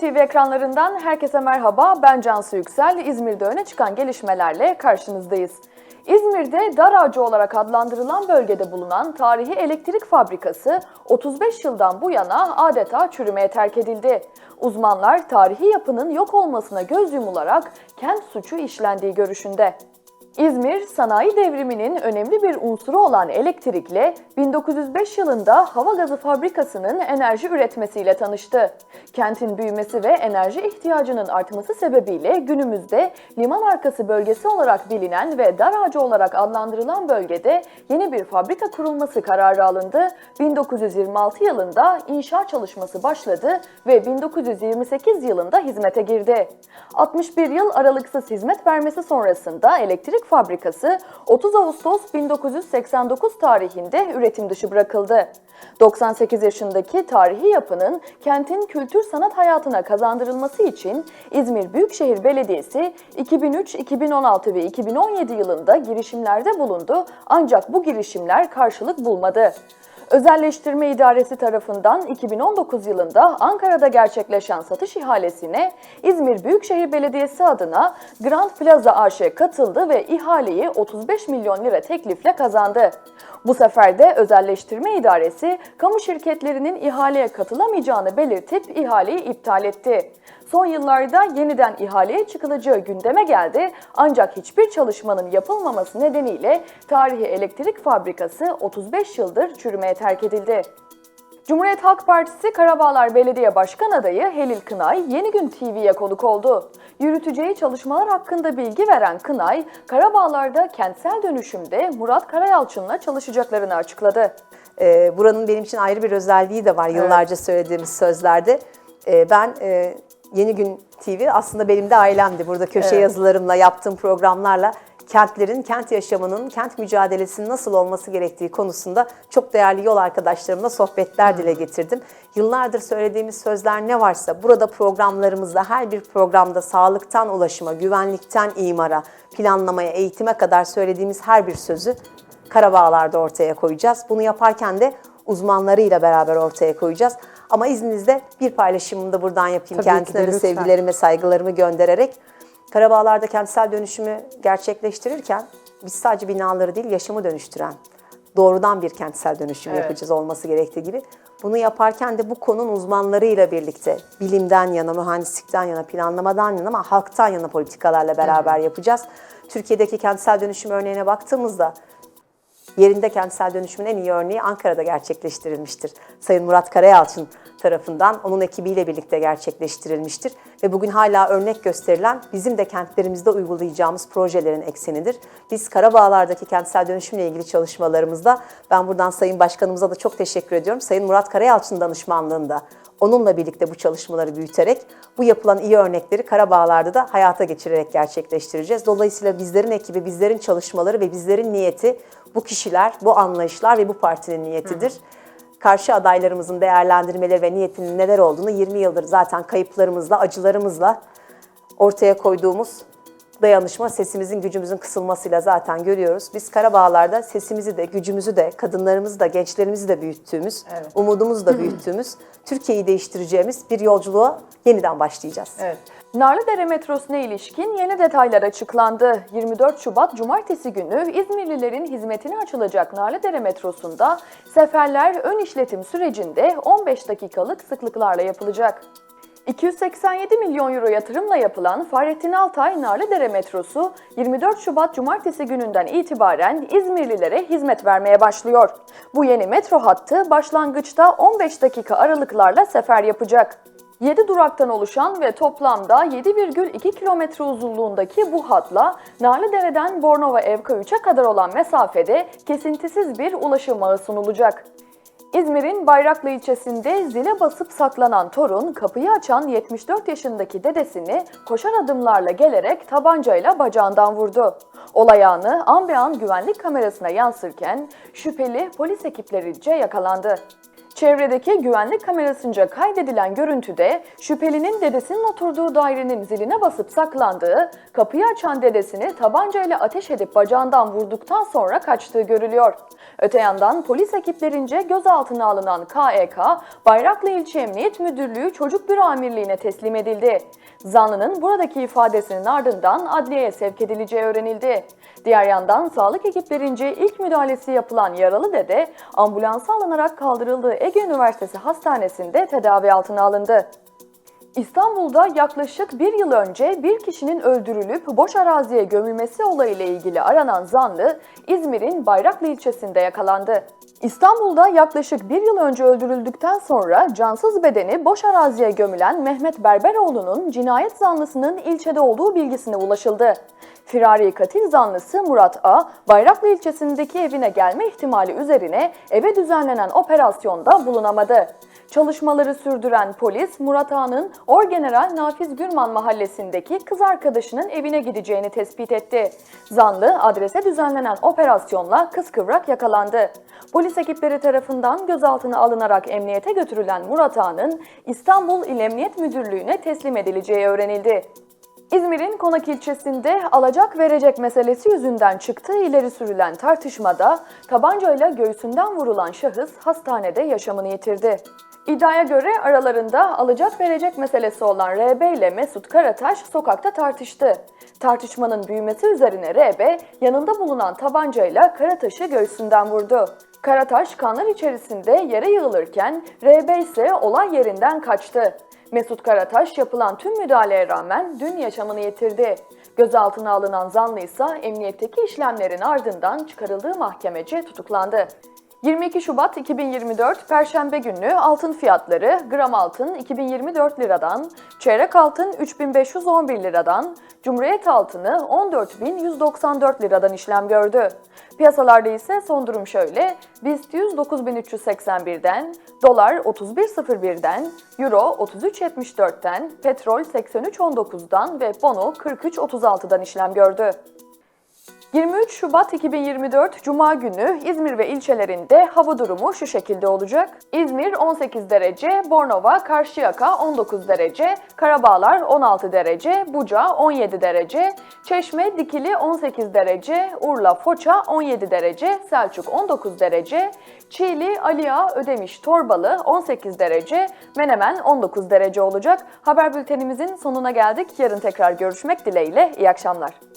TV ekranlarından herkese merhaba. Ben Cansu Yüksel. İzmir'de öne çıkan gelişmelerle karşınızdayız. İzmir'de dar olarak adlandırılan bölgede bulunan tarihi elektrik fabrikası 35 yıldan bu yana adeta çürümeye terk edildi. Uzmanlar tarihi yapının yok olmasına göz yumularak kent suçu işlendiği görüşünde. İzmir, sanayi devriminin önemli bir unsuru olan elektrikle 1905 yılında hava gazı fabrikasının enerji üretmesiyle tanıştı. Kentin büyümesi ve enerji ihtiyacının artması sebebiyle günümüzde liman arkası bölgesi olarak bilinen ve dar ağacı olarak adlandırılan bölgede yeni bir fabrika kurulması kararı alındı. 1926 yılında inşaat çalışması başladı ve 1928 yılında hizmete girdi. 61 yıl aralıksız hizmet vermesi sonrasında elektrik fabrikası 30 Ağustos 1989 tarihinde üretim dışı bırakıldı. 98 yaşındaki tarihi yapının kentin kültür sanat hayatına kazandırılması için İzmir Büyükşehir Belediyesi 2003, 2016 ve 2017 yılında girişimlerde bulundu ancak bu girişimler karşılık bulmadı. Özelleştirme İdaresi tarafından 2019 yılında Ankara'da gerçekleşen satış ihalesine İzmir Büyükşehir Belediyesi adına Grand Plaza AŞ katıldı ve ihaleyi 35 milyon lira teklifle kazandı. Bu sefer de Özelleştirme İdaresi kamu şirketlerinin ihaleye katılamayacağını belirtip ihaleyi iptal etti. Son yıllarda yeniden ihaleye çıkılacağı gündeme geldi ancak hiçbir çalışmanın yapılmaması nedeniyle tarihi elektrik fabrikası 35 yıldır çürümeye terk edildi. Cumhuriyet Halk Partisi Karabağlar Belediye Başkan adayı Helil Kınay Yeni Gün TV'ye konuk oldu. Yürüteceği çalışmalar hakkında bilgi veren Kınay, Karabağlar'da kentsel dönüşümde Murat Karayalçın'la çalışacaklarını açıkladı. Ee, buranın benim için ayrı bir özelliği de var yıllarca söylediğimiz sözlerde. Ee, ben e, Yeni Gün TV aslında benim de ailemdi. Burada köşe Evet. yazılarımla, yaptığım programlarla kentlerin, kent yaşamının, kent mücadelesinin nasıl olması gerektiği konusunda çok değerli yol arkadaşlarımla sohbetler dile getirdim. Yıllardır söylediğimiz sözler ne varsa burada programlarımızda her bir programda sağlıktan ulaşıma, güvenlikten imara, planlamaya, eğitime kadar söylediğimiz her bir sözü Karabağlar'da ortaya koyacağız. Bunu yaparken de uzmanlarıyla beraber ortaya koyacağız. Ama izninizle bir paylaşımımı da buradan yapayım. Tabii de, Kendisine de sevgilerimi, saygılarımı göndererek. Karabağlar'da kentsel dönüşümü gerçekleştirirken biz sadece binaları değil yaşamı dönüştüren doğrudan bir kentsel dönüşüm Evet. yapacağız olması gerektiği gibi. Bunu yaparken de bu konunun uzmanlarıyla birlikte bilimden yana, mühendislikten yana, planlamadan yana ama halktan yana politikalarla beraber yapacağız. Türkiye'deki kentsel dönüşüm örneğine baktığımızda yerinde kentsel dönüşümün en iyi örneği Ankara'da gerçekleştirilmiştir. Sayın Murat Karayalçın tarafından onun ekibiyle birlikte gerçekleştirilmiştir ve bugün hala örnek gösterilen bizim de kentlerimizde uygulayacağımız projelerin eksenidir. Biz Karabağlar'daki kentsel dönüşümle ilgili çalışmalarımızda ben buradan Sayın Başkanımıza da çok teşekkür ediyorum. Sayın Murat Karayalçın danışmanlığında onunla birlikte bu çalışmaları büyüterek bu yapılan iyi örnekleri Karabağlar'da da hayata geçirerek gerçekleştireceğiz. Dolayısıyla bizlerin ekibi, bizlerin çalışmaları ve bizlerin niyeti bu kişiler, bu anlayışlar ve bu partinin niyetidir. Karşı adaylarımızın değerlendirmeleri ve niyetinin neler olduğunu 20 yıldır zaten kayıplarımızla, acılarımızla ortaya koyduğumuz dayanışma sesimizin gücümüzün kısılmasıyla zaten görüyoruz. Biz Karabağlar'da sesimizi de gücümüzü de kadınlarımızı da gençlerimizi de büyüttüğümüz, Evet. umudumuzu da büyüttüğümüz, Türkiye'yi değiştireceğimiz bir yolculuğa yeniden başlayacağız. Evet. Narlıdere metrosuna ilişkin yeni detaylar açıklandı. 24 Şubat Cumartesi günü İzmirlilerin hizmetine açılacak Narlıdere metrosunda seferler ön işletim sürecinde 15 dakikalık sıklıklarla yapılacak. 287 milyon euro yatırımla yapılan Fahrettin Altay Narlıdere metrosu 24 Şubat Cumartesi gününden itibaren İzmirlilere hizmet vermeye başlıyor. Bu yeni metro hattı başlangıçta 15 dakika aralıklarla sefer yapacak. 7 duraktan oluşan ve toplamda 7,2 kilometre uzunluğundaki bu hatla Narlıdere'den Bornova Evka 3'e kadar olan mesafede kesintisiz bir ulaşım ağı sunulacak. İzmir'in Bayraklı ilçesinde zile basıp saklanan torun kapıyı açan 74 yaşındaki dedesini koşar adımlarla gelerek tabancayla bacağından vurdu. Olay anı an an güvenlik kamerasına yansırken şüpheli polis ekiplerince yakalandı. Çevredeki güvenlik kamerasınca kaydedilen görüntüde şüphelinin dedesinin oturduğu dairenin ziline basıp saklandığı, kapıyı açan dedesini tabancayla ateş edip bacağından vurduktan sonra kaçtığı görülüyor. Öte yandan polis ekiplerince gözaltına alınan KEK, Bayraklı İlçe Emniyet Müdürlüğü Çocuk Büro Amirliği'ne teslim edildi. Zanlının buradaki ifadesinin ardından adliyeye sevk edileceği öğrenildi. Diğer yandan sağlık ekiplerince ilk müdahalesi yapılan yaralı dede ambulansa alınarak kaldırıldığı Ege Üniversitesi Hastanesi'nde tedavi altına alındı. İstanbul'da yaklaşık bir yıl önce bir kişinin öldürülüp boş araziye gömülmesi olayıyla ilgili aranan zanlı İzmir'in Bayraklı ilçesinde yakalandı. İstanbul'da yaklaşık bir yıl önce öldürüldükten sonra cansız bedeni boş araziye gömülen Mehmet Berberoğlu'nun cinayet zanlısının ilçede olduğu bilgisine ulaşıldı. Firari katil zanlısı Murat A, Bayraklı ilçesindeki evine gelme ihtimali üzerine eve düzenlenen operasyonda bulunamadı. Çalışmaları sürdüren polis, Murat Ağa'nın Orgeneral Nafiz Gürman mahallesindeki kız arkadaşının evine gideceğini tespit etti. Zanlı, adrese düzenlenen operasyonla kıskıvrak yakalandı. Polis ekipleri tarafından gözaltına alınarak emniyete götürülen Murat Ağa'nın İstanbul İl Emniyet Müdürlüğü'ne teslim edileceği öğrenildi. İzmir'in Konak ilçesinde alacak verecek meselesi yüzünden çıktığı ileri sürülen tartışmada tabancayla göğsünden vurulan şahıs hastanede yaşamını yitirdi. İddiaya göre aralarında alacak verecek meselesi olan RB ile Mesut Karataş sokakta tartıştı. Tartışmanın büyümesi üzerine RB yanında bulunan tabancayla Karataş'ı göğsünden vurdu. Karataş kanlar içerisinde yere yığılırken RB ise olay yerinden kaçtı. Mesut Karataş yapılan tüm müdahaleye rağmen dün yaşamını yitirdi. Gözaltına alınan zanlı ise emniyetteki işlemlerin ardından çıkarıldığı mahkemece tutuklandı. 22 Şubat 2024 Perşembe günü altın fiyatları gram altın 2024 liradan, çeyrek altın 3511 liradan, Cumhuriyet altını 14194 liradan işlem gördü. Piyasalarda ise son durum şöyle. BIST 100 9381'den, dolar 31.01'den, euro 33.74'ten, petrol 83.19'dan ve bono 43.36'dan işlem gördü. 23 Şubat 2024 Cuma günü İzmir ve ilçelerinde hava durumu şu şekilde olacak. İzmir 18 derece, Bornova, Karşıyaka 19 derece, Karabağlar 16 derece, Buca 17 derece, Çeşme, Dikili 18 derece, Urla, Foça 17 derece, Selçuk 19 derece, Çiğli, Aliağa, Ödemiş, Torbalı 18 derece, Menemen 19 derece olacak. Haber bültenimizin sonuna geldik. Yarın tekrar görüşmek dileğiyle. İyi akşamlar.